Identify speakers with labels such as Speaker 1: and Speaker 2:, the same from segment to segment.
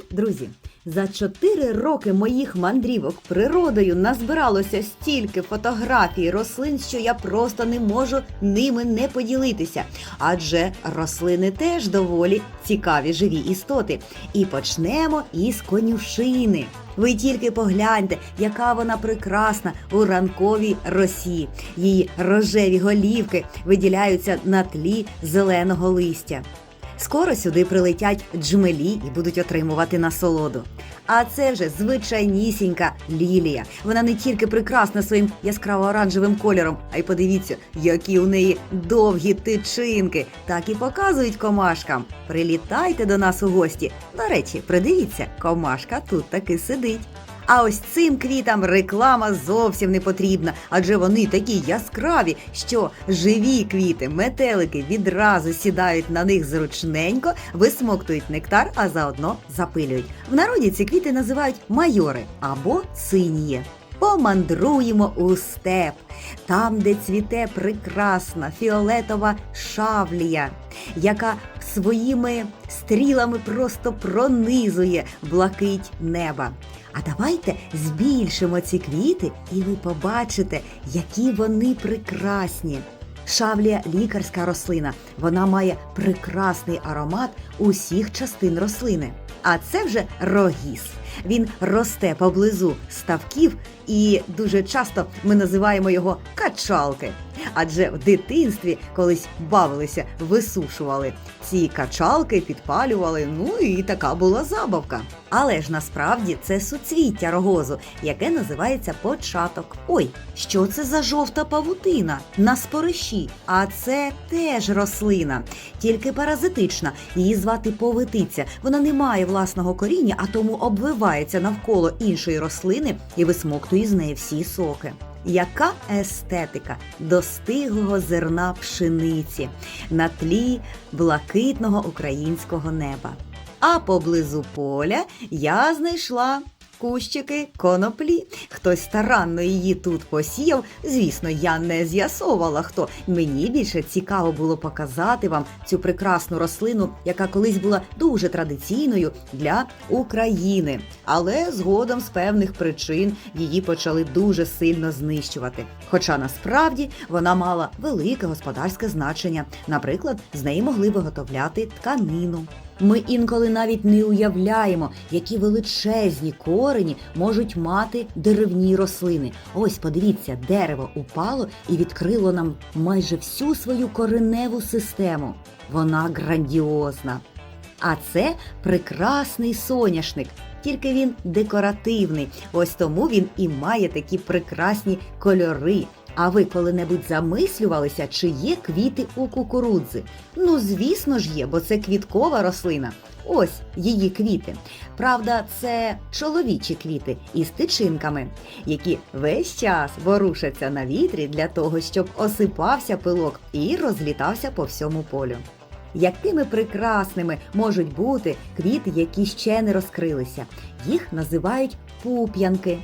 Speaker 1: Привіт, друзі! За чотири роки моїх мандрівок природою назбиралося стільки фотографій рослин, що я просто не можу ними не поділитися. Адже рослини теж доволі цікаві живі істоти. І почнемо із конюшини. Ви тільки погляньте, яка вона прекрасна у ранковій росі. Її рожеві голівки виділяються на тлі зеленого листя. Скоро сюди прилетять джмелі і будуть отримувати насолоду. А це вже звичайнісінька лілія. Вона не тільки прекрасна своїм яскраво-оранжевим кольором, а й подивіться, які у неї довгі тичинки. Так і показують комашкам. Прилітайте до нас у гості. До речі, придивіться, комашка тут таки сидить. А ось цим квітам реклама зовсім не потрібна, адже вони такі яскраві, що живі квіти, метелики відразу сідають на них зручненько, висмоктують нектар, а заодно запилюють. В народі ці квіти називають майори або синє. Помандруємо у степ, там, де цвіте прекрасна фіолетова шавлія, яка своїми стрілами просто пронизує блакить неба. А давайте збільшимо ці квіти, і ви побачите, які вони прекрасні. Шавлія лікарська рослина. Вона має прекрасний аромат усіх частин рослини. А це вже рогіс. Він росте поблизу ставків, і дуже часто ми називаємо його качалки. Адже в дитинстві колись бавилися, висушували ці качалки, підпалювали. Ну і така була забавка. Але ж насправді це суцвіття рогозу, яке називається початок. Ой, що це за жовта павутина на спориші? А це теж рослина, тільки паразитична. Її звати повитиця. Вона не має власного коріння, а тому обвивається навколо іншої рослини і висмоктує з неї всі соки. Яка естетика достиглого зерна пшениці на тлі блакитного українського неба? А поблизу поля я знайшла кущики коноплі. Хтось старанно її тут посіяв. Звісно, я не з'ясовувала хто. Мені більше цікаво було показати вам цю прекрасну рослину, яка колись була дуже традиційною для України. Але згодом з певних причин її почали дуже сильно знищувати. Хоча насправді вона мала велике господарське значення. Наприклад, з неї могли виготовляти тканину. Ми інколи навіть не уявляємо, які величезні корені можуть мати деревні рослини. Ось подивіться, дерево упало і відкрило нам майже всю свою кореневу систему. Вона грандіозна. А це прекрасний соняшник. Тільки він декоративний. Ось тому він і має такі прекрасні кольори. А ви коли-небудь замислювалися, чи є квіти у кукурудзи? Ну, звісно ж є, бо це квіткова рослина. Ось її квіти. Правда, це чоловічі квіти із тичинками, які весь час ворушаться на вітрі для того, щоб осипався пилок і розлітався по всьому полю. Якими прекрасними можуть бути квіти, які ще не розкрилися. Їх називають пуп'янки.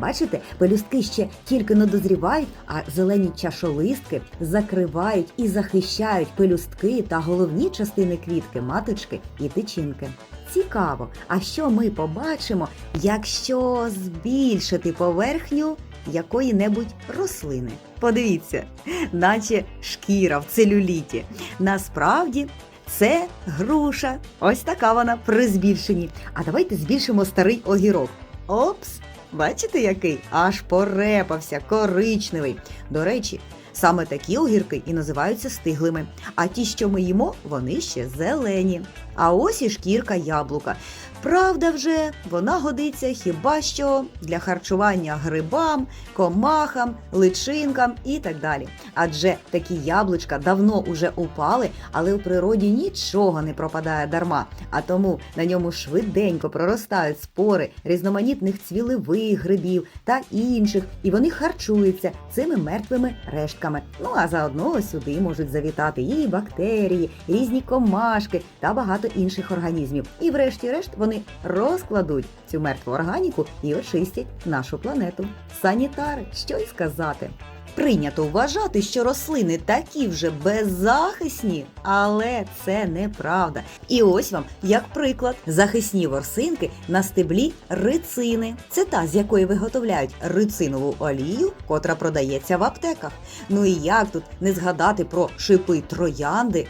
Speaker 1: Бачите, пелюстки ще тільки не дозрівають, а зелені чашолистки закривають і захищають пелюстки та головні частини квітки, маточки і тичинки. Цікаво, а що ми побачимо, якщо збільшити поверхню якої-небудь рослини? Подивіться, наче шкіра в целюліті. Насправді це груша. Ось така вона при збільшенні. А давайте збільшимо старий огірок. Опс! Бачите, який? Аж порепався, коричневий. До речі, саме такі огірки і називаються стиглими. А ті, що ми їмо, вони ще зелені. А ось і шкірка яблука. Правда, вже вона годиться хіба що для харчування грибам, комахам, личинкам і так далі. Адже такі яблучка давно уже упали, але у природі нічого не пропадає дарма, а тому на ньому швиденько проростають спори різноманітних цвілевих грибів та інших, і вони харчуються цими мертвими рештками. Ну а заодно сюди можуть завітати і бактерії, різні комашки та багато інших організмів. І врешті-решт вони розкладуть цю мертву органіку і очистять нашу планету. Санітари, що й сказати. Прийнято вважати, що рослини такі вже беззахисні, але це неправда. І ось вам, як приклад, захисні ворсинки на стеблі рицини. Це та, з якої виготовляють рицинову олію, котра продається в аптеках. Ну і як тут не згадати про шипи троянди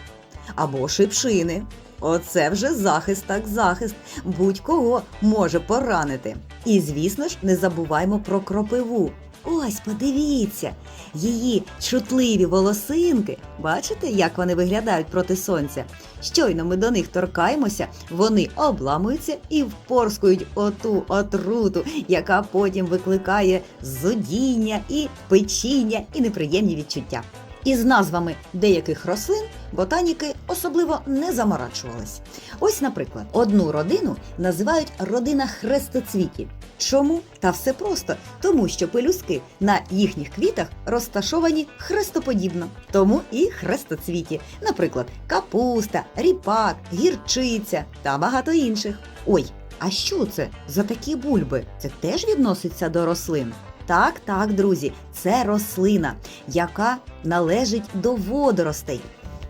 Speaker 1: або шипшини? Оце вже захист так захист. Будь-кого може поранити. І звісно ж, не забуваймо про кропиву. Ось, подивіться, її чутливі волосинки. Бачите, як вони виглядають проти сонця? Щойно ми до них торкаємося, вони обламуються і впорскують оту отруту, яка потім викликає зудіння і печіння і неприємні відчуття. Із назвами деяких рослин ботаніки особливо не заморачувались. Ось, наприклад, одну родину називають родина хрестоцвітів. Чому? Та все просто, тому що пелюстки на їхніх квітах розташовані хрестоподібно, тому і хрестоцвіті, наприклад, капуста, ріпак, гірчиця та багато інших. Ой, а що це за такі бульби? Це теж відноситься до рослин? Так, так, друзі, це рослина, яка належить до водоростей.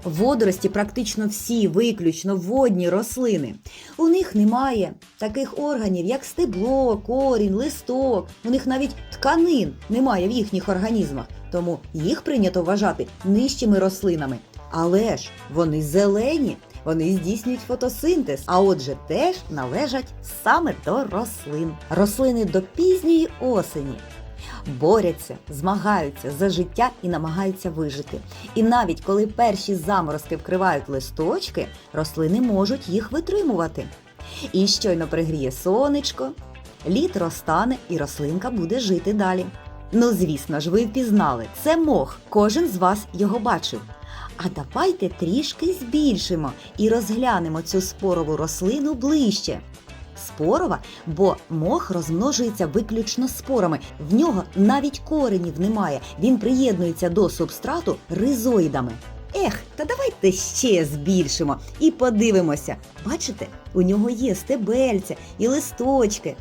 Speaker 1: Водорості практично всі виключно водні рослини. У них немає таких органів, як стебло, корінь, листок. У них навіть тканин немає в їхніх організмах, тому їх прийнято вважати нижчими рослинами. Але ж вони зелені, вони здійснюють фотосинтез, а отже, теж належать саме до рослин. Рослини до пізньої осені борються, змагаються за життя і намагаються вижити. І навіть коли перші заморозки вкривають листочки, рослини можуть їх витримувати. І щойно пригріє сонечко, лід розтане і рослинка буде жити далі. Ну, звісно ж, ви впізнали, це мох, кожен з вас його бачив. А давайте трішки збільшимо і розглянемо цю спорову рослину ближче. Спорова, бо мох розмножується виключно спорами. В нього навіть коренів немає. Він приєднується до субстрату ризоїдами. Ех, та давайте ще збільшимо і подивимося. Бачите, у нього є стебельця і листочки.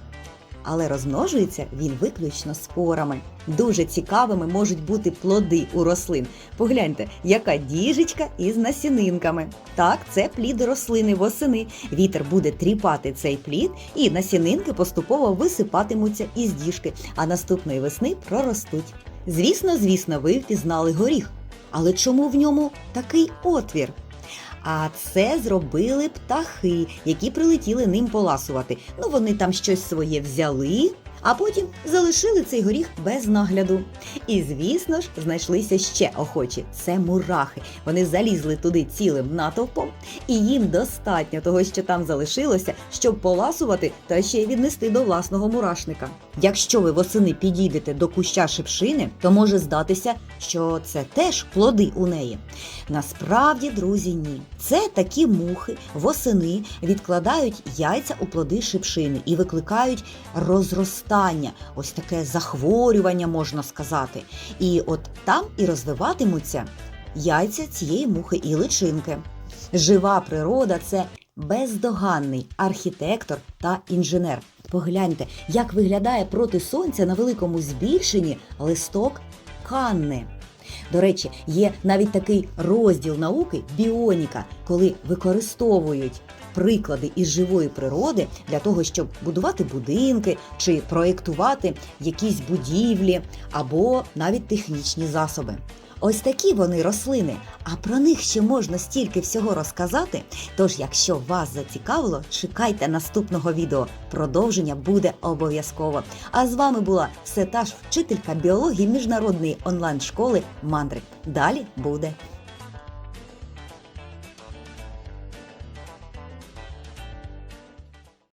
Speaker 1: Але розмножується він виключно спорами. Дуже цікавими можуть бути плоди у рослин. Погляньте, яка діжечка із насінинками. Так, це плід рослини восени. Вітер буде тріпати цей плід, і насінинки поступово висипатимуться із діжки, а наступної весни проростуть. Звісно, звісно, ви впізнали горіх. Але чому в ньому такий отвір? А це зробили птахи, які прилетіли ним поласувати. Ну вони там щось своє взяли, а потім залишили цей горіх без нагляду. І звісно ж, знайшлися ще охочі. Це мурахи. Вони залізли туди цілим натовпом, і їм достатньо того, що там залишилося, щоб поласувати та ще й віднести до власного мурашника. Якщо ви восени підійдете до куща шипшини, то може здатися, що це теж плоди у неї. Насправді, друзі, ні. Це такі мухи восени відкладають яйця у плоди шипшини і викликають розростання, ось таке захворювання, можна сказати. І от там і розвиватимуться яйця цієї мухи і личинки. Жива природа це бездоганний архітектор та інженер. Погляньте, як виглядає проти сонця на великому збільшенні листок канни. До речі, є навіть такий розділ науки біоніка, коли використовують приклади із живої природи для того, щоб будувати будинки чи проєктувати якісь будівлі або навіть технічні засоби. Ось такі вони рослини, а про них ще можна стільки всього розказати. Тож, якщо вас зацікавило, чекайте наступного відео. Продовження буде обов'язково. А з вами була все та ж вчителька біології міжнародної онлайн-школи Мандрик. Далі буде.